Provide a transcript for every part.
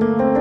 Thank you.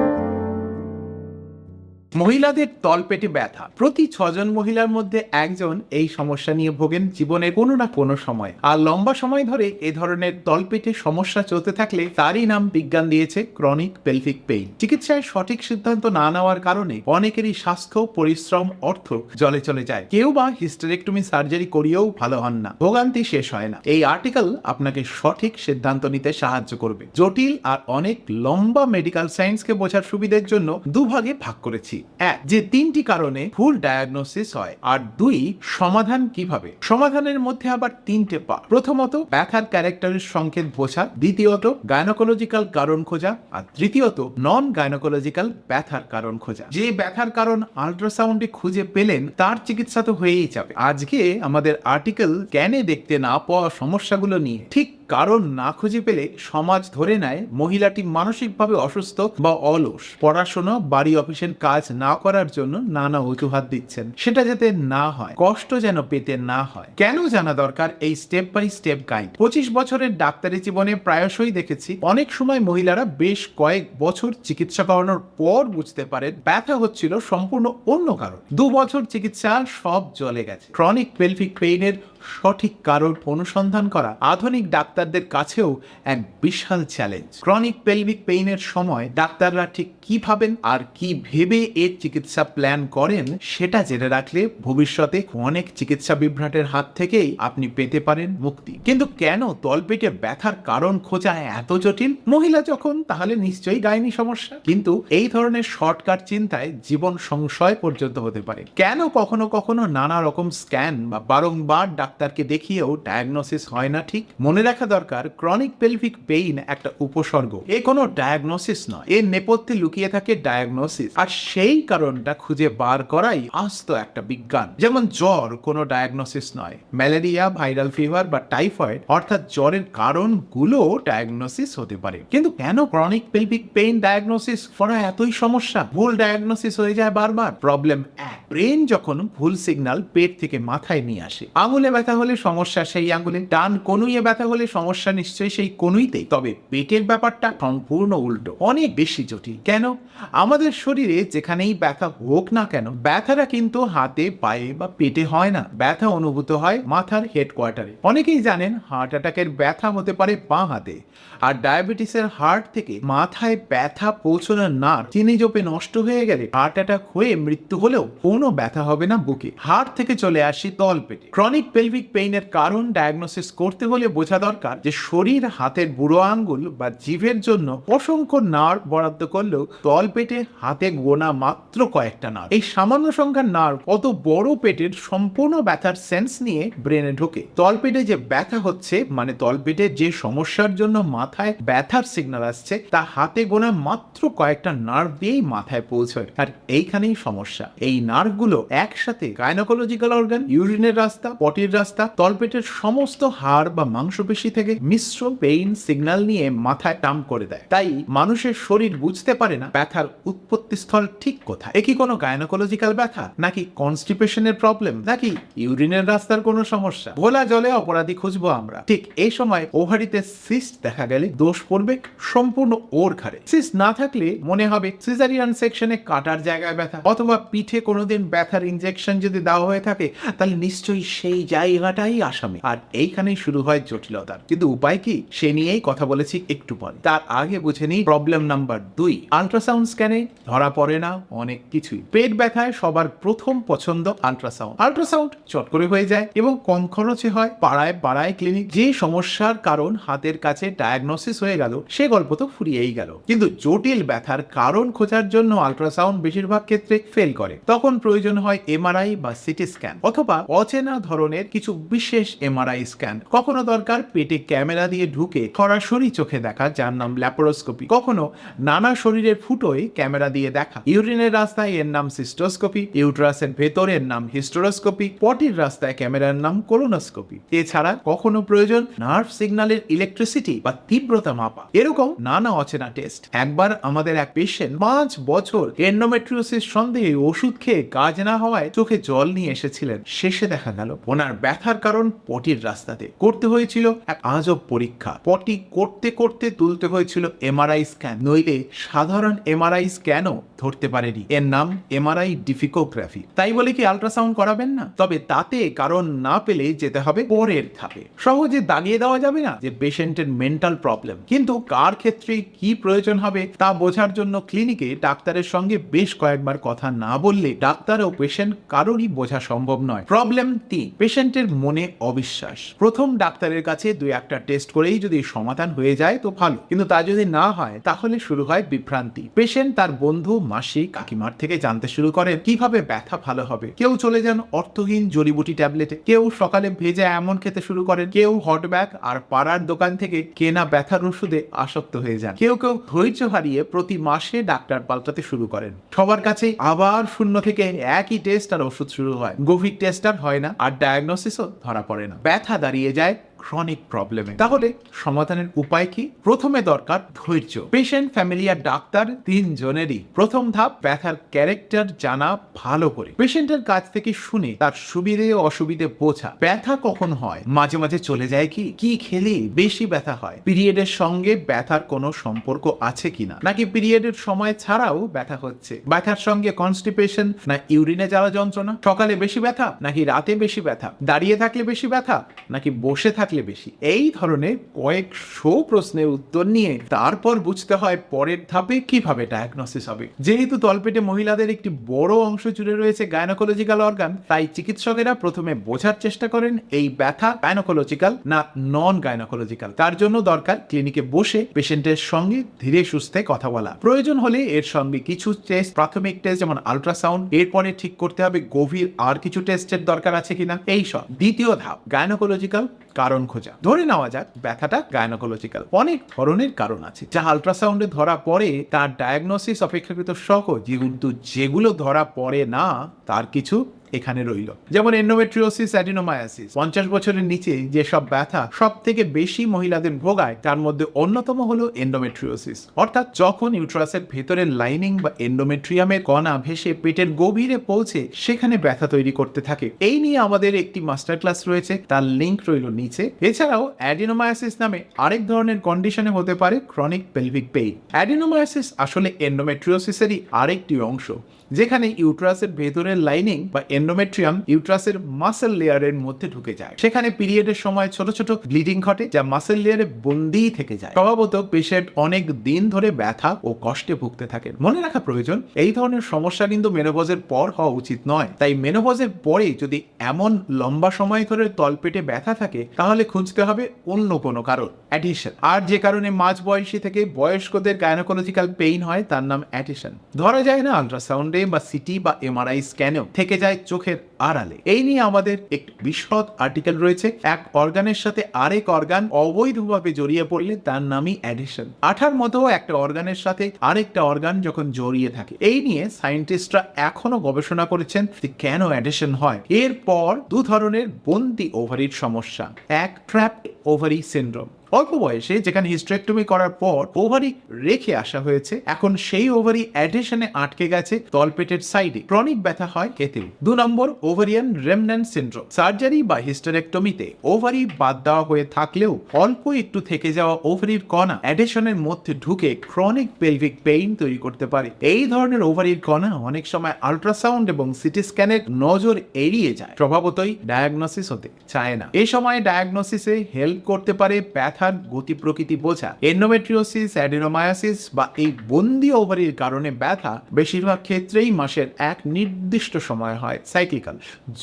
মহিলাদের তলপেটে ব্যথা। প্রতি ছজন মহিলার মধ্যে একজন এই সমস্যা নিয়ে ভোগেন জীবনের কোনো না কোনো সময়। আর লম্বা সময় ধরে এ ধরনের তলপেটে সমস্যা চলতে থাকলে তারই নাম বিজ্ঞান দিয়েছে ক্রনিক পেলভিক পেইন চিকিৎসায় সঠিক সিদ্ধান্ত না নেওয়ার কারণে অনেকেরই স্বাস্থ্য, পরিশ্রম, অর্থ জলে চলে যায়। কেউ বা হিস্টেরেক্টমি সার্জারি করিয়েও ভালো হন না। ভোগান্তি শেষ হয় না। এই আর্টিকেল আপনাকে সঠিক সিদ্ধান্ত নিতে সাহায্য করবে। জটিল আর অনেক লম্বা মেডিকেল সায়েন্সকে বোঝার সুবিধের জন্য দুভাগে ভাগ করেছি। এক, যে তিনটি কারণে ভুল ডায়াগনোসিস হয়, আর দুই, সমাধান কীভাবে? সমাধানের মধ্যে আবার তিনটে পা। প্রথমত, ব্যথার ক্যারেক্টারের সংকেত বোঝা, দ্বিতীয়ত গায়নোকোলজিক্যাল কারণ খোঁজা, আর তৃতীয়ত নন গায়নোকোলজিক্যাল ব্যথার কারণ খোঁজা। যে ব্যথার কারণ আল্ট্রাসাউন্ডে খুঁজে পেলেন, তার চিকিৎসা তো হয়েই যাবে। আজকে আমাদের আর্টিকেল ক্যানে দেখতে না পাওয়া সমস্যাগুলো নিয়ে, ঠিক কারণ না খুঁজে পেলে সমাজ ধরে নেয় মহিলাটি মানসিকভাবে অসুস্থ বা অলস। পড়াশোনা, বাড়ি অফিসের কাজ না করার জন্য নানা অজুহাত দিচ্ছেন। সেটা যাতে না হয়, কষ্ট যেন পেতে না হয়। কেন জানা দরকার এই স্টেপ বাই স্টেপ গাইড পঁচিশ বছরের ডাক্তারি জীবনে প্রায়শই দেখেছি, অনেক সময় মহিলারা বেশ কয়েক বছর চিকিৎসা করানোর পর বুঝতে পারেন ব্যথা হচ্ছিল সম্পূর্ণ অন্য কারণ। দু বছর চিকিৎসা সব জলে গেছে। ক্রনিক পেলভিক পেইনের সঠিক কারণ অনুসন্ধান করা আধুনিক ডাক্তারদের কাছেও এক বিশাল চ্যালেঞ্জ ক্রনিক পেলভিক পেইনের সময় ডাক্তাররা ঠিক কি ভাবেন আর কি ভেবে এর চিকিৎসা প্ল্যান করেন, সেটা জেনে রাখলে ভবিষ্যতে অনেক চিকিৎসা বিভ্রাটের হাত থেকেই আপনি পেতে পারেন মুক্তি। কিন্তু কেন তলপেটে ব্যথার কারণ খোঁজা এত জটিল? মহিলা যখন, তাহলে নিশ্চয়ই গায়নি সমস্যা। কিন্তু এই ধরনের শর্টকাট চিন্তায় জীবন সংশয় পর্যন্ত হতে পারে। কেন কখনো কখনো নানা রকম স্ক্যান বা বারংবার ডাক্তারকে দেখিয়েও ডায়াগনোসিস হয় না ঠিক? মনে রাখা দরকার ক্রনিক পেলভিক পেইন একটা উপসর্গ। এ কোনো ডায়াগনোসিস নয়। এর নেপথ্যে লুকিয়ে থাকে ডায়াগনোসিস। আর সেই কারণটা খুঁজে বার করাই আস্ত একটা বিজ্ঞান। যেমন জ্বর কোনো ডায়াগনোসিস নয়। ম্যালেরিয়া, ভাইরাল ফিভার বা টাইফয়েড, অর্থাৎ জ্বরের কারণ কারণগুলো ডায়াগনোসিস হতে পারে। কিন্তু কেন ক্রনিক পেলভিক পেইন ডায়াগনোসিস করা এতই সমস্যা? ভুল ডায়াগনোসিস হয়ে যায় বারবার। প্রবলেম এক। ব্রেন যখন ভুল সিগন্যাল পেট থেকে মাথায় নিয়ে আসে। আঙুলে ব্যথা হলে সমস্যা, সেই আঙুলে ডান কনুইয়ে ব্যথা হলে সমস্যা নিশ্চয়ই সেই কনুইতেই তবে পেটের ব্যাপারটা সম্পূর্ণ উল্টো, অনেক বেশি জটিল। কেন? আমাদের শরীরে যেখানেই ব্যথা হোক না কেন, ব্যথাটা কিন্তু হাতে, পায়ে বা পেটে হয় না। ব্যথা অনুভূত হয় মাথার হেডকোয়ার্টারে। অনেকেই জানেন হার্ট অ্যাটাকের ব্যথা হতে পারে বাঁ হাতে। আর ডায়াবেটিসের হার্ট থেকে মাথায় ব্যথা পৌঁছানোর না চিনি জোপে নষ্ট হয়ে গেলে হার্ট অ্যাটাক হয়ে মৃত্যু হলেও কোনো ব্যথা হবে না বুকে। হার্ট থেকে চলে আসি তল পেটে ক্রনিক পেলভিক পেইনের কারণ ডায়াগনোসিস করতে হলে বোঝা দরকার যে শরীর, হাতের বুড়ো আঙ্গুল বা জিভের জন্য অসংখ্য নার্ভ বরাদ্দ করলেও তল পেটে হাতে গোনা মাত্র কয়েকটা নার্ভ। এই সামান্য সংখ্যার নার্ভ অত বড় পেটের সম্পূর্ণ ব্যথার সেন্স নিয়ে ব্রেনে ঢোকে। তলপেটে যে ব্যথা হচ্ছে মানে তলপেটে যে সমস্যার জন্য মাথায় ব্যথার সিগন্যাল আসছে, তা হাতে গোনা মাত্র কয়েকটা নার্ভ দিয়েই মাথায় পৌঁছয়। আর এইখানেই সমস্যা। এই নার্ভগুলো একসাথে গাইনোকোলজিক্যাল অর্গান ইউরিনের রাস্তা পটির রাস্তা তলপেটের সমস্ত হাড় বা মাংসপেশি থেকে মিশ্র পেইন সিগন্যাল নিয়ে মাথায় টাম করে দেয়। তাই মানুষের শরীর বুঝতে পারে না ব্যথার উৎপত্তি স্থল ঠিক কোথায়। এ কি কোনো গাইনোকোলজিক্যাল ব্যথা? নাকি কনস্টিপেশনের প্রবলেম নাকি ইউরিনের রাস্তার কোনো সমস্যা? ভোলা জলে অপরাধী খুঁজবো আমরা। ঠিক এই সময় ওভারিতে সিস্ট দেখা গেলে দোষ পড়বে সম্পূর্ণ ওর ঘাড়ে। সিস্ট না থাকলে মনে হবে সিজারিয়ান সেকশনে কাটার জায়গায় ব্যথা। অথবা পিঠে কোনোদিন ব্যথার ইনজেকশন যদি দেওয়া হয়ে থাকে, তাহলে নিশ্চয়ই সেই জায়গাটাই আসামি। আর এইখানেই শুরু হয় জটিলতার কিন্তু উপায় কি? সে নিয়েই কথা বলেছি একটু পরে। তার আগে বুঝে নিই প্রবলেম নাম্বার দুই। আল্ট্রাসাউন্ড স্ক্যানে ধরা পড়ে না অনেক কিছুই। পেট ব্যথায় সবার প্রথম পছন্দ আল্ট্রাসাউন্ড আল্ট্রাসাউন্ড চট করে হয়ে যায় এবং কম খরচে হয়। পাড়ায় পাড়ায় ক্লিনিক যে সমস্যার কারণ হাতের কাছে ডায়াগনোসিস হয়ে গেল, সে গল্প তো ফুরিয়েই গেল। কিন্তু জটিল ব্যথার কারণ খোঁজার জন্য আল্ট্রাসাউন্ড বেশিরভাগ ক্ষেত্রে ফেল করে। তখন প্রয়োজন হয় এমআরআই বা সিটি স্ক্যান অথবা অচেনা ধরনের কিছু বিশেষ এমআরআই স্ক্যান কখনো দরকার পেটে ক্যামেরা দিয়ে ঢুকে সরাসরি চোখে দেখা, যার নাম ল্যাপারোস্কোপি কখনো নানা শরীরের ফুটোয় ক্যামেরা দিয়ে দেখা। ইউরিনের রাস্তায় এর নাম সিস্টোস্কোপি ইউট্রাসের ভেতরের নাম হিস্টোরোস্কোপি পটির রাস্তায় ক্যামেরার নাম কোলোনোস্কোপি এছাড়া কখনো প্রয়োজন নার্ভ সিগন্যালের ইলেকট্রিসিটি বা তীব্রতা মাপা। এরকম নানা অচেনা টেস্ট একবার আমাদের এক পেশেন্ট পাঁচ বছর এন্ডোমেট্রিওসিস সন্দেহে ওষুধ খেয়ে কাজ না হওয়ায় চোখে জল নিয়ে এসেছিলেন। শেষে দেখা গেল, ওনার ব্যথার কারণ পটির রাস্তাতে করতে হয়েছিল এক আজব পরীক্ষা। পটি করতে করতে তুলতে হয়েছিল এমআরআই স্ক্যান। নইলে সাধারণ এমআরআই স্ক্যানও ধরতে পারেনি। এর নাম এমআরআই ডিফিকোগ্রাফি। তাই বলে কি আল্ট্রাসাউন্ড করাবেন না? তবে তাতে কারণ না পেলে যেতে হবে পরের ধাপে। সহজে দাগিয়ে দেওয়া যাবে না যে পেশেন্টের মেন্টাল প্রবলেম। কিন্তু কার ক্ষেত্রে কি প্রয়োজন হবে তা বোঝার জন্য ক্লিনিকে ডাক্তারের সঙ্গে বেশ কয়েকবার কথা না বললে ডাক্তার ও পেশেন্ট কারোরই বোঝা সম্ভব নয়। প্রবলেম তিন। পেশেন্টের মনে অবিশ্বাস। প্রথম ডাক্তারের কাছে দুই একটা টেস্ট করেই যদি সমাধান হয়ে যায় তো ভালো। কিন্তু তা যদি না হয়, তাহলে শুরু হয় বিভ্রান্তি। পেশেন্ট তার বন্ধু, মাসি, কাকিমার থেকে জানতে শুরু করেন কীভাবে ব্যথা ভালো হবে। কেউ চলে যান অর্থহীন জড়িবুটি ট্যাবলেটে। কেউ সকালে ভেজে এমন খেতে শুরু করেন। কেউ হট ব্যাগ আর পাড়ার দোকান থেকে কেনা ব্যথার ওষুধে আসক্ত হয়ে যান। কেউ কেউ ধৈর্য হারিয়ে প্রতি মাসে ডাক্তার পাল্টাতে শুরু করেন। সবার কাছে আবার শূন্য থেকে একই টেস্ট আর ওষুধ শুরু হয়। গভীর টেস্ট আর হয় না আর ডায়াগনোসিসও ধরা পড়ে না। ব্যথা দাঁড়িয়ে যায় ক্রনিক প্রবলেমে তাহলে সমাধানের উপায় কি? প্রথমে দরকার ধৈর্য। পেশেন্ট ফ্যামিলি আর ডাক্তার তিনজনেরই প্রথম ধাপ ব্যথার ক্যারেক্টার জানা ভালো করে। পেশেন্টের কাছ থেকে শুনে তার সুবিধে অসুবিধে বোঝা। ব্যথা কখন হয়? মাঝে মাঝে চলে যায় কি? কি খেলে বেশি ব্যথা হয়? পিরিয়ডের সঙ্গে ব্যথার কোনো সম্পর্ক আছে কিনা? নাকি পিরিয়ডের সময় ছাড়াও ব্যথা হচ্ছে? ব্যথার সঙ্গে কনস্টিপেশন না ইউরিনে যাওয়া যন্ত্রণা? সকালে বেশি ব্যথা? নাকি রাতে বেশি ব্যথা? দাঁড়িয়ে থাকলে বেশি ব্যথা? নাকি বসে থাকলে বেশি। এই ধরনের কয়েকশো প্রশ্নের উত্তর নিয়ে তারপর বুঝতে হয় পরের ধাপে কীভাবে ডায়াগনোসিস হবে। যেহেতু তলপেটে মহিলাদের একটি বড় অংশ জুড়ে রয়েছে গায়নোকোলজিক্যাল অর্গান তাই চিকিৎসকেরা প্রথমে বোঝার চেষ্টা করেন এই ব্যথা গায়নোকোলজিক্যাল না নন গায়নোকোলজিক্যাল তার জন্য দরকার ক্লিনিকে বসে পেশেন্টের সঙ্গে ধীরে সুস্থে কথা বলা। প্রয়োজন হলে এর সঙ্গে কিছু টেস্ট প্রাথমিক টেস্ট যেমন আলট্রাসাউন্ড এরপরে ঠিক করতে হবে গভীর আর কিছু টেস্টের দরকার আছে কিনা। এই সব। দ্বিতীয় ধাপ গায়নোকোলজিক্যাল কারণ খোঁজা। ধরে নেওয়া যাক, ব্যথাটা গায়নোকোলজিক্যাল অনেক ধরনের কারণ আছে, যা আলট্রাসাউন্ডে ধরা পড়ে, তার ডায়াগনোসিস অপেক্ষাকৃত সহজ। কিন্তু যেগুলো ধরা পড়ে না, তার কিছু এখানে রইল। যেমন এন্ডোমেট্রিওসিস অ্যাডিনোমায়াসিস পঞ্চাশ বছরের নিচে যেসব ব্যথা সব থেকে বেশি মহিলাদের ভোগায়, তার মধ্যে অন্যতম হলো এন্ডোমেট্রিওসিস অর্থাৎ যখন ইউট্রাসের ভেতরের লাইনিং বা এন্ডোমেট্রিয়ামের কণা ভেসে পেটের গভীরে পৌঁছে, সেখানে ব্যথা তৈরি করতে থাকে। এই নিয়ে আমাদের একটি মাস্টার ক্লাস রয়েছে, তার লিঙ্ক রইল নিচে। এছাড়াও অ্যাডিনোমায়াসিস নামে আরেক ধরনের কন্ডিশনে হতে পারে ক্রনিক পেলভিক পেইন অ্যাডিনোমায়াসিস আসলে এন্ডোমেট্রিওসিসেরই আরেকটি অংশ। যেখানে ইউট্রাসের ভেতরের লাইনিং বা এন্ডোমেট্রিয়াম ইউট্রাসের মাসেল লেয়ারের মধ্যে ঢুকে যায়। সেখানে পিরিয়ডের সময় ছোট ছোট ব্লিডিং ঘটে, যা মাসেল লেয়ারে বন্দি থেকে যায়। স্বভাবত পেশেন্ট অনেক দিন ধরে ব্যথা ও কষ্টে ভুগতে থাকেন। মনে রাখা প্রয়োজন, এই ধরনের সমস্যা কিন্তু মেনোপজের পর হওয়া উচিত নয়। তাই মেনোপজের পরে যদি এমন লম্বা সময় ধরে তলপেটে ব্যথা থাকে, তাহলে খুঁজতে হবে অন্য কোনো কারণ। অ্যাডিশন আর যে কারণে মাঝ বয়সী থেকে বয়স্কদের গায়নোকোলজিক্যাল পেইন হয়, তার নাম অ্যাডিশন ধরা যায় না আলট্রাসাউন্ডে বা সিটি বা এমআরআই স্ক্যানেও থেকে যায় চোখের আড়ালে। এই নিয়ে আমাদের একটি বিশদ আর্টিকেল রয়েছে। এক অর্গানের সাথে আরেক অর্গান অবৈধভাবে জড়িয়ে পড়লে তার নামই অ্যাডিশন। আঠার মতো একটা অর্গানের সাথে আরেকটা অর্গান যখন জড়িয়ে থাকে, এই নিয়ে সায়েন্টিস্টরা এখনও গবেষণা করেছেন কেন অ্যাডিশন হয়। এরপর দু ধরনের বন্দি ওভারির সমস্যা। এক ট্র্যাপ ওভারি সিন্ড্রোম। অল্প বয়সে যেখানে হিস্ট্রেক্টমি করার পর ওভারি রেখে আসা হয়েছে, এখন সেই ওভারি অ্যাডিশনে আটকে গেছে তলপেটের সাইডে ক্রনিক ব্যথা হয় এতেও দু নম্বর ওভারিয়ান রেমন্যান্ট সিন্ড্রোম সার্জারি বা হিস্টেরেক্টমিতে ওভারি বাদ দেওয়া হয়ে থাকলেও অল্প একটু থেকে যাওয়া ওভারির কণা অ্যাডিশনের মধ্যে ঢুকে ক্রনিক পেলভিক পেইন তৈরি করতে পারে। এই ধরনের ওভারির কণা অনেক সময় আল্ট্রাসাউন্ড এবং সিটি স্ক্যানের নজর এড়িয়ে যায় স্বভাবতই ডায়াগনোসিস হতে চায় না। এই সময় ডায়াগনোসিসে হেল্প করতে পারে ব্যথার গতি প্রকৃতি বোঝা এন্ডোমেট্রিওসিস অ্যাডিনোমায়াসিস বা এই বন্দি ওভারির কারণে ব্যথা বেশিরভাগ ক্ষেত্রেই মাসের এক নির্দিষ্ট সময় হয় সাইক্লিক্যাল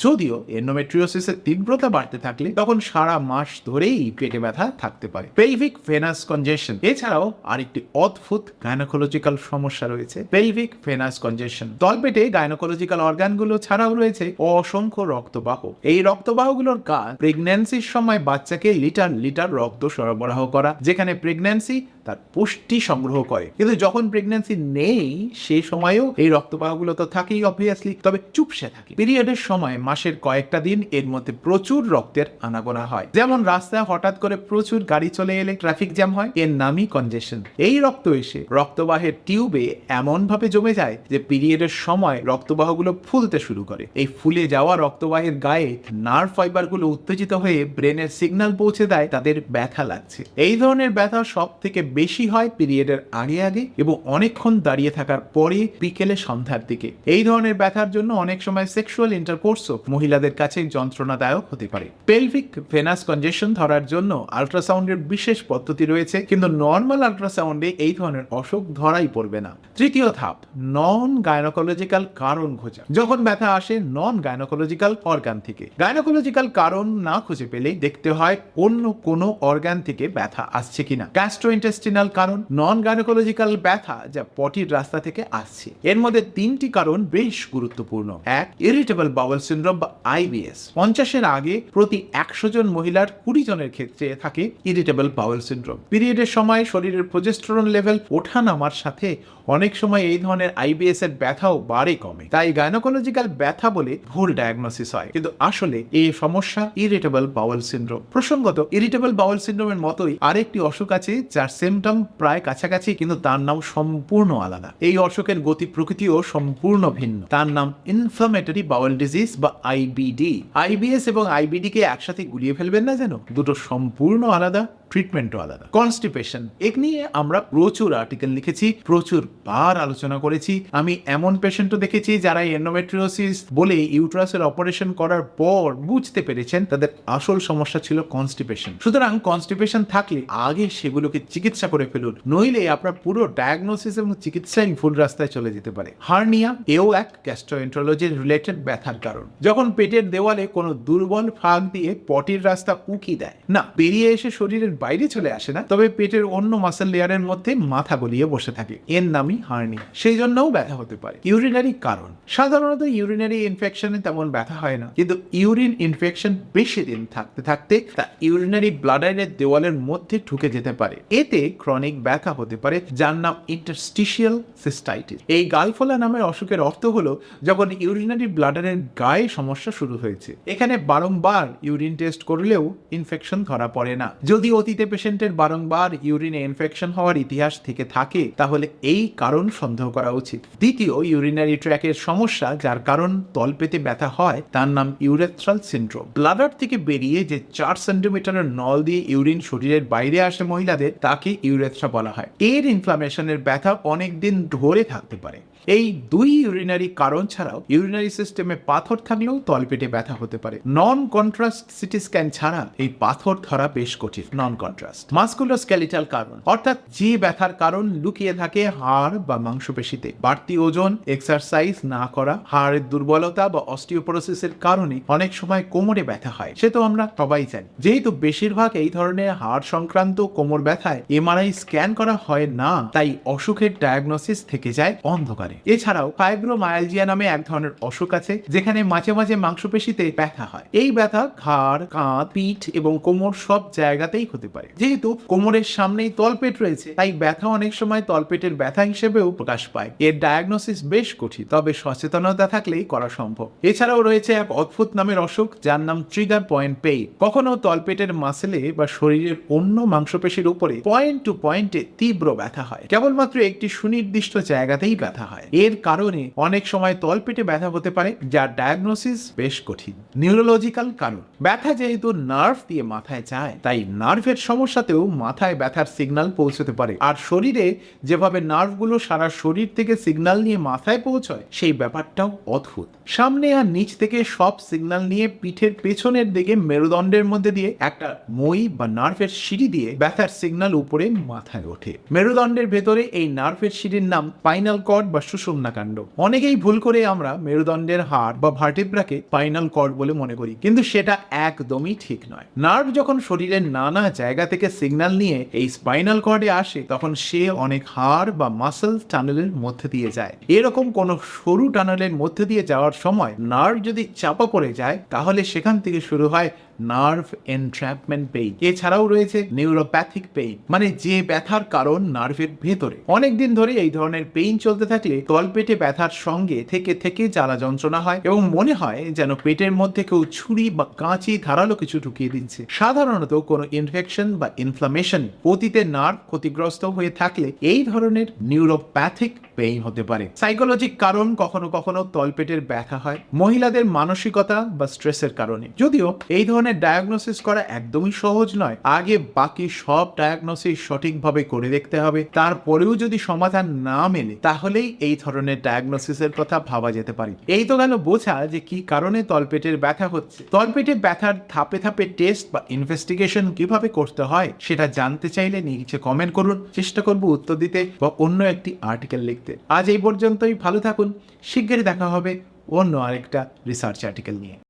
যদিও এন্ডোমেট্রিওসিসের তীব্রতা বাড়তে থাকলে তখন সারা মাস ধরেই পেটে ব্যথা থাকতে পারে। পেলভিক ভেনাস কনজেশন এছাড়াও আরেকটি অদ্ভুত গাইনোকোলজিক্যাল সমস্যা রয়েছে পেলভিক ভেনাস কনজেশন তলপেটে গাইনোকোলজিক্যাল অর্গানগুলো ছাড়াও রয়েছে অসংখ্য রক্তবাহ এই রক্তবাহগুলোর কাজ প্রেগন্যান্সির সময় বাচ্চাকে লিটার লিটার রক্ত সরবরাহ করা যেখানে প্রেগন্যান্সি তার পুষ্টি সংগ্রহ করে। কিন্তু যখন প্রেগন্যান্সি নেই, সেই সময়েও এই রক্তবাহগুলো তো থাকেই অবভিয়াসলি তবে চুপসে থাকে। পিরিয়ডের সময়, মাসের কয়েকটা দিন, এর মধ্যে প্রচুর রক্তের আনাগোনা হয়। যেমন রাস্তায় হঠাৎ করে প্রচুর গাড়ি চলে এলে ট্রাফিক জ্যাম হয়, এর নামই কনজেশন এই রক্ত এসে রক্তবাহের টিউবে এমন ভাবে জমে যায় যে পিরিয়ডের সময় রক্তবাহগুলো ফুলতে শুরু করে। এই ফুলে যাওয়া রক্তবাহের গায়ে নার্ভ ফাইবারগুলো উত্তেজিত হয়ে ব্রেনের সিগন্যাল পৌঁছে দেয়, তাদের ব্যথা লাগছে। এই ধরনের ব্যথা সব থেকে বেশি হয় পিরিয়ডের আগে আগে এবং অনেকক্ষণ দাঁড়িয়ে থাকার পরে বিকেলে সন্ধ্যার দিকে। এই ধরনের ব্যথার জন্য অনেক সময় সেক্সুয়াল ইন্টারকোর্সও মহিলাদের কাছে যন্ত্রণাদায়ক হতে পারে। পেলভিক ভেনাস কনজেশন ধরার জন্য আল্ট্রাসাউন্ডের বিশেষ পদ্ধতি রয়েছে, কিন্তু নর্মাল আল্ট্রাসাউন্ডে এই ধরনের অসুখ ধরাই পড়বে না। তৃতীয় ধাপ নন গায়নোকোলজিক্যাল কারণ খোঁজা। যখন ব্যথা আসে নন গায়নোকোলজিক্যাল অর্গান থেকে। গায়নোকোলজিক্যাল কারণ না খুঁজে পেলে দেখতে হয় অন্য কোনো অর্গান থেকে ব্যথা আসছে কিনা। গ্যাস্ট্রোইন্টেস্টিনাল কারণ নন গায়নোকোলজিক্যাল ব্যথা যা পটির রাস্তা থেকে আসছে। এর মধ্যে তিনটি কারণ বেশ গুরুত্বপূর্ণ। এক ইরিটেবল বাউল সিন্ড্রোম বা আইবিএস পঞ্চাশের আগে প্রতি একশো জন মহিলার কুড়ি জনের ক্ষেত্রে থাকে ইরিটেবল বাউল সিন্ড্রোম পিরিয়ডের সময় শরীরের প্রজেস্টেরন লেভেল ওঠা নামার সাথে অনেক সময় এই ধরনের আইবিএস এর ব্যথাও বাড়ে কমে। তাই গাইনোকোলজিক্যাল ব্যথা বলে ভুল ডায়াগনোসিস হয়। কিন্তু আসলে এই সমস্যা ইরিটেবল বাউল সিন্ড্রোম প্রসঙ্গত ইরিটেবল বাউল সিন্ড্রোমের মতোই আরেকটি অসুখ আছে যার সিমটম প্রায় কাছাকাছি, কিন্তু তার নাম সম্পূর্ণ আলাদা। এই অসুখের গতি প্রকৃতিও সম্পূর্ণ ভিন্ন। তার নাম ইনফ্লামেটরি বাউল ডিজিজ বা আইবিডি আইবিএস এবং আইবিডি কে একসাথে গুলিয়ে ফেলবেন না যেন? দুটো সম্পূর্ণ আলাদা। ট্রিটমেন্টও আলাদা। কনস্টিপেশন এক নিয়ে আমরা প্রচুর আর্টিকেল লিখেছি, প্রচুর বার আলোচনা করেছি। আমি এমন পেশেন্টও দেখেছি যারা এন্ডোমেট্রিওসিস বলে ইউট্রাসের অপারেশন করার পর বুঝতে পেরেছেন তাদের আসল সমস্যা ছিল কনস্টিপেশন সুতরাং কনস্টিপেশন থাকলে আগে সেগুলোকে চিকিৎসা করে ফেলুন, নইলে আপনার পুরো ডায়াগনোসিস এবং চিকিৎসাই ভুল রাস্তায় চলে যেতে পারে। হার্নিয়া, এও এক গ্যাস্ট্রোএন্ট্রোলজি রিলেটেড ব্যথার কারণ। যখন পেটের দেওয়ালে কোনো দুর্বল ফাঁক দিয়ে পটির রাস্তা উকি দেয়, না বেরিয়ে এসে শরীরের বাইরে চলে আসে না, তবে পেটের অন্য মাসেল লেয়ারের মধ্যে মাথা গলিয়ে বসে থাকে। এর নামই হার্নি। সেই জন্যও ব্যথা হতে পারে। ইউরিনারি কারণ। সাধারণত ইউরিনারি ইনফেকশনে তেমন ব্যথা হয় না। কিন্তু ইউরিন ইনফেকশন বেশি দিন থাকতে থাকতে তা ইউরিনারি ব্লাডারের দেওয়ালের মধ্যে ঢুকে যেতে পারে। এতে ক্রনিক ব্যথা হতে পারে, যার নাম ইন্টারস্টিশিয়াল সিস্টাইটিস এই গালফোলা নামের অসুখের অর্থ হলো যখন ইউরিনারি ব্লাডারের গায়ে সমস্যা শুরু হয়েছে। এখানে বারংবার ইউরিন টেস্ট করলেও ইনফেকশন ধরা পড়ে না। যদি অতীতে পেশেন্টের বারংবার ইউরিনে ইনফেকশন হওয়ার ইতিহাস থেকে থাকে, তাহলে এই কারণ সন্দেহ করা উচিত। দ্বিতীয় ইউরিনারি ট্র্যাকের সমস্যা, যার কারণ তল পেতে ব্যথা হয়, তার নাম ইউরেথ্রাল সিন্ড্রোম ব্লাডার থেকে বেরিয়ে যে চার সেন্টিমিটারের নল দিয়ে ইউরিন শরীরের বাইরে আসে মহিলাদের, তাকে ইউরেথ্রা বলা হয়। এর ইনফ্লামেশনের ব্যথা অনেকদিন ধরে থাকতে পারে। এই দুই ইউরিনারি কারণ ছাড়াও ইউরিনারি সিস্টেমে পাথর থাকলেও তলপেটে ব্যথা হতে পারে। নন কন্ট্রাস্ট সিটি স্ক্যান ছাড়া এই পাথর ধরা বেশ কঠিন। নন কন্ট্রাস্ট মাস্কুলো স্কেলিটাল কারণ। অর্থাৎ যে ব্যথার কারণ লুকিয়ে থাকে হাড় বা মাংসপেশিতে। বাড়তি ওজন এক্সারসাইজ না করা, হাড়ের দুর্বলতা বা অস্টিওপোরোসিসের কারণে অনেক সময় কোমরে ব্যথা হয়। সে তো আমরা সবাই জানি। যেহেতু বেশিরভাগ এই ধরনের হাড় সংক্রান্ত কোমর ব্যথায় এমআরআই স্ক্যান করা হয় না, তাই অসুখের ডায়াগনোসিস থেকে যায় অন্ধকারে। এছাড়াও ফাইব্রোমায়ালজিয়া নামে এক ধরনের অসুখ আছে, যেখানে মাঝে মাঝে মাংসপেশিতে ব্যথা হয়। এই ব্যথা ঘাড়, কাঁধ, পিঠ এবং কোমর সব জায়গাতেই হতে পারে। যেহেতু কোমরের সামনেই তলপেট রয়েছে, তাই ব্যথা অনেক সময় তলপেটের ব্যথা হিসেবেও প্রকাশ পায়। এর ডায়াগনোসিস বেশ কঠিন, তবে সচেতনতা থাকলেই করা সম্ভব। এছাড়াও রয়েছে এক অদ্ভুত নামের অসুখ, যার নাম ট্রিগার পয়েন্ট পেই কখনো তলপেটের মাসেলে বা শরীরের অন্য মাংসপেশির উপরে পয়েন্ট টু পয়েন্টে তীব্র ব্যথা হয়। কেবলমাত্র একটি সুনির্দিষ্ট জায়গাতেই ব্যথা হয়। এর কারণে অনেক সময় তলপেটে ব্যথা হতে পারে যার ডায়াগনোসিস বেশ কঠিন। নিউরোলজিক্যাল কারণ। ব্যথা যেহেতু নার্ভ দিয়ে মাথায় যায়, তাই নার্ভের সমস্যাতেও মাথায় ব্যথার সিগন্যাল পৌঁছতে পারে। আর শরীরে যেভাবে নার্ভগুলো সারা শরীর থেকে সিগন্যাল নিয়ে মাথায় পৌঁছয়, সেই ব্যাপারটাও অদ্ভুত। সামনে আর নিচ থেকে সব সিগন্যাল নিয়ে পিঠের পেছনের দিকে মেরুদণ্ডের মধ্যে দিয়ে একটা মই বা নার্ভের সিঁড়ি দিয়ে ব্যথার সিগন্যাল উপরে মাথায় ওঠে। মেরুদণ্ডের ভেতরে এই নার্ভের সিঁড়ির নাম স্পাইনাল কর্ড বা সুষুম্নাকাণ্ড অনেকেই ভুল করে আমরা মেরুদণ্ডের হাড় বা ভার্টিব্রাকে স্পাইনাল কর্ড বলে মনে করি, কিন্তু সেটা একদমই ঠিক নয়। নার্ভ যখন শরীরের নানা জায়গা থেকে সিগন্যাল নিয়ে এই স্পাইনাল কর্ডে আসে, তখন সে অনেক হাড় বা মাসেল টানেলের মধ্যে দিয়ে যায়। এরকম কোন সরু টানেলের মধ্যে দিয়ে যাওয়ার সময় নার্ভ যদি চাপা পড়ে যায়, তাহলে সেখান থেকে শুরু হয় নার্ভ এনট্র্যাপমেন্ট পেইন। এছাড়াও রয়েছে নিউরোপ্যাথিক পেইন মানে যে ব্যথার কারণ নার্ভের ভেতরে। অনেকদিন ধরে এই ধরনের পেইন চলতে থাকলে তলপেটে ব্যথার সঙ্গে থেকে থেকে জ্বালা যন্ত্রণা হয় এবং মনে হয় যেন পেটের মধ্যে কেউ ছুরি বা কাঁচি ধারালো কিছু ঢুকিয়ে দিচ্ছে। সাধারণত কোনো ইনফেকশন বা ইনফ্লামেশন অতীতে নার্ভ ক্ষতিগ্রস্ত হয়ে থাকলে এই ধরনের নিউরোপ্যাথিক পেইন হতে পারে। সাইকোলজিক কারণ কখনো কখনো তলপেটের ব্যথা হয়, মহিলাদের মানসিকতা বা স্ট্রেসের কারণে। যদিও এই ধরনের ডায়াগনোসিস করা একদমই সহজ নয়। আগে বাকি সব ডায়াগনোসিস সঠিকভাবে করে দেখতে হবে। তারপরেও যদি সমাধান না মেলে, তাহলেই এই ধরনের ডায়াগনোসিসের কথা ভাবা যেতে পারে। এই তো গেল বোঝা যে কি কারণে তলপেটের ব্যথা হচ্ছে। তলপেটে ব্যথার ধাপে ধাপে টেস্ট বা ইনভেস্টিগেশন কীভাবে করতে হয়, সেটা জানতে চাইলে নিচে কমেন্ট করুন। চেষ্টা করব উত্তর দিতে বা অন্য একটি আর্টিকেল লিখতে। আজ এই পর্যন্তই ভালো থাকুন। শীঘ্রই দেখা হবে অন্য আরেকটা রিসার্চ আর্টিকেল নিয়ে।